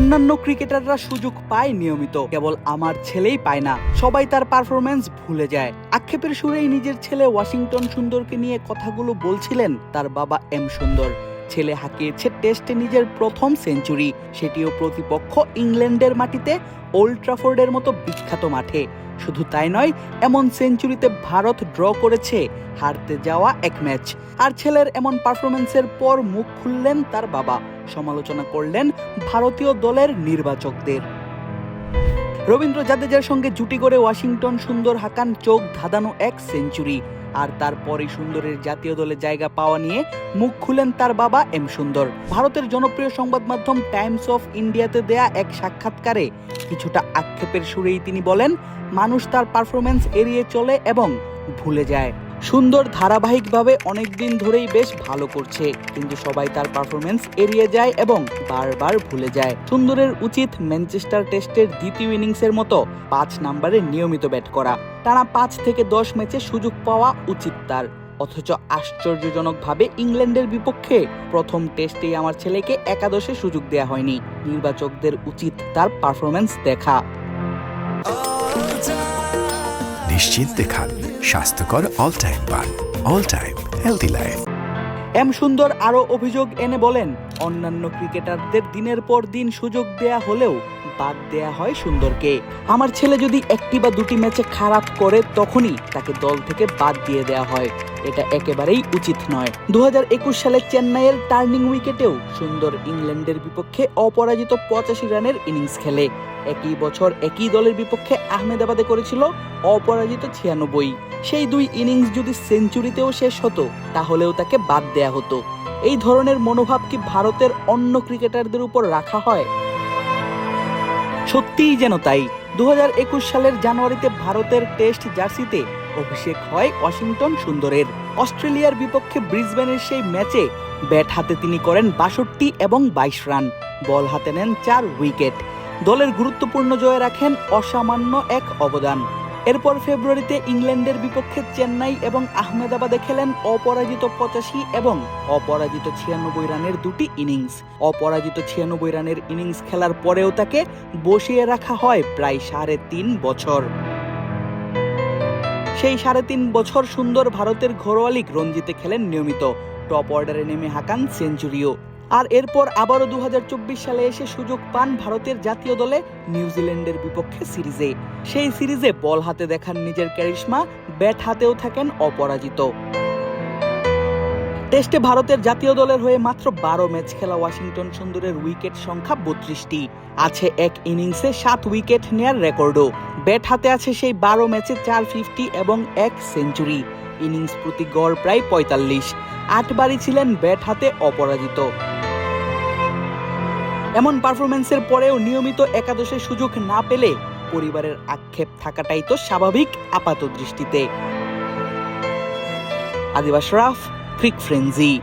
অন্যান্য ক্রিকেটাররা সুযোগ পায় নিয়মিত। কেবল আমার ছেলেই পায় না, সবাই তার পারফরমেন্স ভুলে যায়। আক্ষেপের সুরেই নিজের ছেলে ওয়াশিংটন সুন্দরকে নিয়ে কথাগুলো বলছিলেন তার বাবা এম সুন্দর। ছেলে হাঁকিয়েছে টেস্টে নিজের প্রথম সেঞ্চুরি, সেটিও প্রতিপক্ষ ইংল্যান্ডের মাটিতে ওল্ড ট্রাফোর্ডের মতো বিখ্যাত মাঠে। শুধু তাই নয়, এমন সেঞ্চুরিতে ভারত ড্র করেছে, হারতে যাওয়া এক ম্যাচ। আর ছেলের এমন পারফরমেন্সের পর মুখ খুললেন তার বাবা। সমালোচনা করলেন ভারতীয় দলের নির্বাচকদের। রবীন্দ্র জাদেজার সঙ্গে জুটি করে ওয়াশিংটন সুন্দর হাকান চোখ ধাঁধানো এক সেঞ্চুরি। আর তারপরে সুন্দরের জাতীয় দলে জায়গা পাওয়া নিয়ে মুখ খুলেন তার বাবা এম সুন্দর। ভারতের জনপ্রিয় সংবাদ মাধ্যম টাইমস অফ ইন্ডিয়াতে দেয়া এক সাক্ষাৎকারে কিছুটা আক্ষেপের সুরেই তিনি বলেন, মানুষ তার পারফরমেন্স এড়িয়ে চলে এবং ভুলে যায়। সুন্দর ধারাবাহিকভাবে অনেকদিন ধরেই বেশ ভালো করছে। কিন্তু সবাই তার পারফরমেন্স এড়িয়ে যায় এবং বারবার ভুলে যায়। সুন্দরের উচিত ম্যানচেস্টার টেস্টের দ্বিতীয় ইনিংসের মতো পাঁচ নম্বরে নিয়মিত ব্যাট করা। টানা পাঁচ থেকে দশ ম্যাচে সুযোগ পাওয়া উচিত তার। অথচ আশ্চর্যজনকভাবে ইংল্যান্ডের বিপক্ষে প্রথম টেস্টেই আমার ছেলেকে একাদশে সুযোগ দেওয়া হয়নি। নির্বাচকদের উচিত তার পারফরমেন্স দেখা। নিশ্চিন্তে খান স্বাস্থ্যকর অল টাইম পান। অল টাইম হেলদি লাইফ এম সুন্দর আরও অভিযোগ এনে বলেন, অন্যান্য ক্রিকেটারদের দিনের পর দিন সুযোগ দেয়া হলেও বাদ দেয়া হয় সুন্দরকে। আমার ছেলে যদি একটি বা দুটি ম্যাচে খারাপ করে, তখনই তাকে দল থেকে বাদ দিয়ে দেয়া হয়। এটা একেবারেই উচিত নয়। দু সালে চেন্নাইয়ের টার্নিং উইকেটেও সুন্দর ইংল্যান্ডের বিপক্ষে অপরাজিত পঁচাশি রানের ইনিংস খেলে। একই বছর একই দলের বিপক্ষে আহমেদাবাদে করেছিল অপরাজিত ছিয়ানব্বই। সেই দুই ইনিংস যদি সেঞ্চুরিতেও শেষ হতো, তাহলেও তাকে বাদ দেয়া হতো। এই ধরনের মনোভাব কি ভারতের অন্য ক্রিকেটারদের উপর রাখা হয়? সত্যিই যেন তাই। দু হাজার একুশ সালের জানুয়ারিতে ভারতের টেস্ট জার্সিতে অভিষেক হয় ওয়াশিংটন সুন্দরের। অস্ট্রেলিয়ার বিপক্ষে ব্রিসবেনের সেই ম্যাচে ব্যাট হাতে তিনি করেন বাষট্টি এবং বাইশ রান। বল হাতে নেন চার উইকেট। দলের গুরুত্বপূর্ণ জয়ে রাখেন অসামান্য এক অবদান। এরপর ফেব্রুয়ারিতে ইংল্যান্ডের বিপক্ষে চেন্নাই এবং আহমেদাবাদে খেলেন অপরাজিত পঁচাশি এবং অপরাজিত ছিয়ানব্বই রানের দুটি ইনিংস। অপরাজিত ছিয়ানব্বই রানের ইনিংস খেলার পরেও তাকে বসিয়ে রাখা হয় প্রায় সাড়ে তিন বছর। সেই সাড়ে তিন বছর সুন্দর ভারতের ঘরোয়া রঞ্জিতে খেলেন নিয়মিত। টপ অর্ডারে নেমে হাঁকান সেঞ্চুরিও। আর এরপর আবারও দু হাজার চব্বিশ সালে এসে সুযোগ পান ভারতের জাতীয় দলে নিউজিল্যান্ডের বিপক্ষে সিরিজে। সেই সিরিজে বল হাতে দেখান নিজের ক্যারিশমা, ব্যাট হাতেও থাকেন অপরাজিত। টেস্টে ভারতের জাতীয় দলের হয়ে মাত্র বারো ম্যাচ খেলা ওয়াশিংটন সুন্দরের উইকেট সংখ্যা বত্রিশটি। আছে এক ইনিংসে সাত উইকেট নেয়ার রেকর্ডও। ব্যাট হাতে আছে সেই বারো ম্যাচে চার ফিফটি এবং এক সেঞ্চুরি। ইনিংস প্রতি গড় প্রায় পঁয়তাল্লিশ। আটবারই ছিলেন ব্যাট হাতে অপরাজিত। এমন পারফরমেন্সের পরেও নিয়মিত একাদশে সুযোগ না পেলে পরিবারের আক্ষেপ থাকাটাই তো স্বাভাবিক আপাত দৃষ্টিতে আদিবাস রাফ, ক্রিক ফ্রেঞ্জি